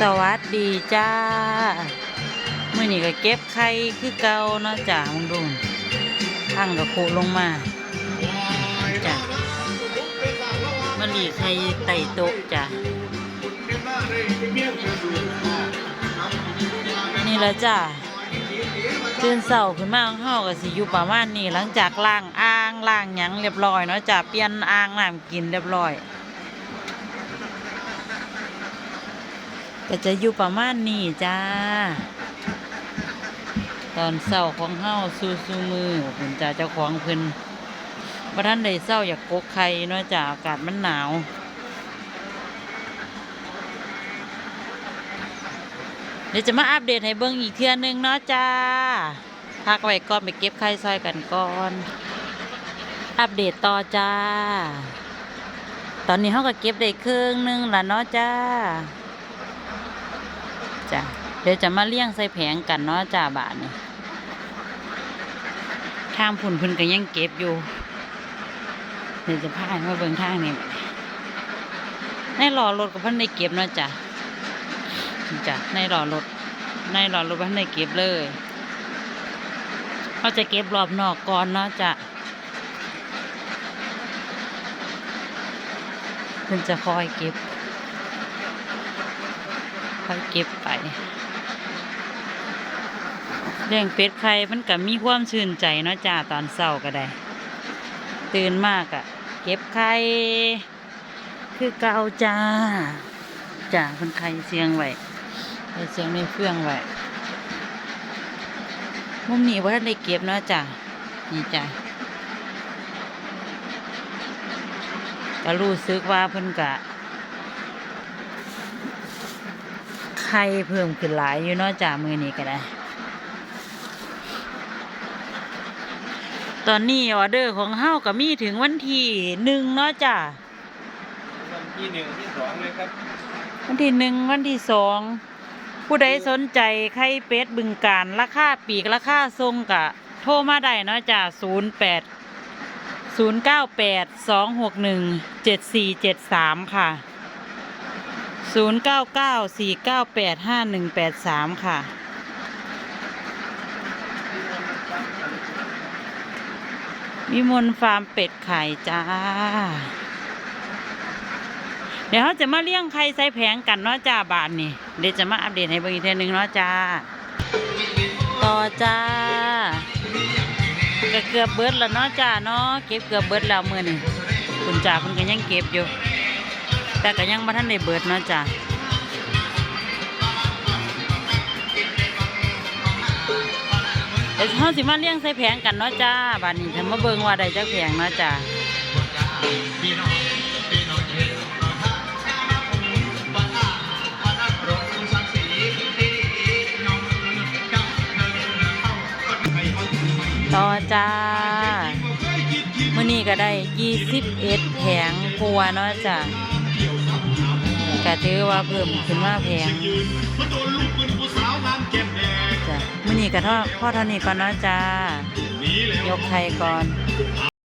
สวัสดีจ้าเมื่อนี้ก็เก็บไข่คือเก่าเนาะจ้ามึงดูทั้งกับโคลงมาจ้ะมันหลีไข่ไต่โต๊ะจ้ะนี่แหละจ้าตื่นเสาขึ้นมาของเฮาก็สิอยู่ประมาณนี้หลังจากล้างอ่างล้างหยังเรียบร้อยเนาะจ้าเปลี่ยนอ่างน้ำกินเรียบร้อย ก็จะอยู่ประมาณนี้จ้า ตอนเศร้าของเฮาสู้สู้มือคุณจ่าเจ้าของเพิ่นบ่ท่านได้เศร้าอยากกกไข่เนาะจ้าอากาศมันหนาวเดี๋ยวจะมาอัปเดตให้เบิ่งอีกเทื่อนึงเนาะจ้าพักไว้ก่อนไปเก็บไข่ซอยกันก่อน อัปเดตต่อจ้า ตอนนี้เฮาก็เก็บได้ครึ่งหนึงละเนาะจ้า จ้ะเดี๋ยวจะมาเลี้ยงใส่แผงกันเนาะจ้าบาทนี่ทางผุนพุ่นก็ยังเก็บอยู่เดี๋ยวจะพาให้มาเบิ่งทางนี้บัดนี้ในหล่อรถกับพันได้เก็บเนาะจ้ะจ้ะในหล่อรถในหล่อรถพันได้เก็บเลยเขาจะเก็บรอบนอกก่อนเนาะจ้ะเพิ่นจะคอยเก็บ ค่อยเก็บไปเลี้ยงเป็ดไข่มันก็มีความชื่นใจเนาะจ้าตอนเช้าก็ได้ ตื่นมากอะเก็บไข่คือเก่าจ้าจ้าคนไข่เสียงไว้ไข่เสียงในเฟื่องไว้มุมนี้ว่าท่านได้เก็บเนาะจ้านี่จ้าก็รู้สึกว่าเพิ่นกะ ไข่เพิ่มขึ้นหลายอยู่เนาะจ้ามือนี้ก็ได้ตอนนี้ออเดอร์ของเฮาก็มีถึงวันที่หนึ่งเนาะจ้าวันที่หนึ่งที่สองเลยครับ วันที่หนึ่งวันที่สองผู้ใดสนใจไข่เป็ดบึงการราคาปีกราคาทรงกะ โทรมาได้เนาะจ้าศูนย์แปดศูนย์เก้าแปดสองหกหนึ่งเจ็ดสี่เจ็ดสามค่ะ ศูนย์เก้าเก้าสี่เก้าแปดห้าหนึ่งแปดสามค่ะ วิมลฟาร์มเป็ดไข่จ้า เดี๋ยวเขาจะมาเลี้ยงไข่ใส่แผงกันเนาะจ้าบานนี่ เดี๋ยวจะมาอัปเดตให้เบิ่งอีกเทีนึงเนาะจ้า ต่อจ้าก็เกือบเบิดแล้วเนาะจ้าเนาะเก็บเกือบเบิดแล้วมือนี่คุณจ่าคุณก็ยังเก็บอยู่ แต่ก็ยังมาท่านได้เบิดเนาะจ้าเดี๋ยวเขาสิมาเลี้ยงใส่แผงกันเนาะจ้าบานนี้ทำมาเบิ่งว่าได้จักแผงเนาะจ้าต่อจ้ามื่อนี้ก็ได้ยี่สิบเอ็ดแผงปัวเนาะจ้ะ ก็ถือว่าเพิ่มขึ้นมาแผงจ้ะมื่อนี้ก็เท่าพ่อเท่านี้ก่อนเนาะจ้ายกไข่ก่อน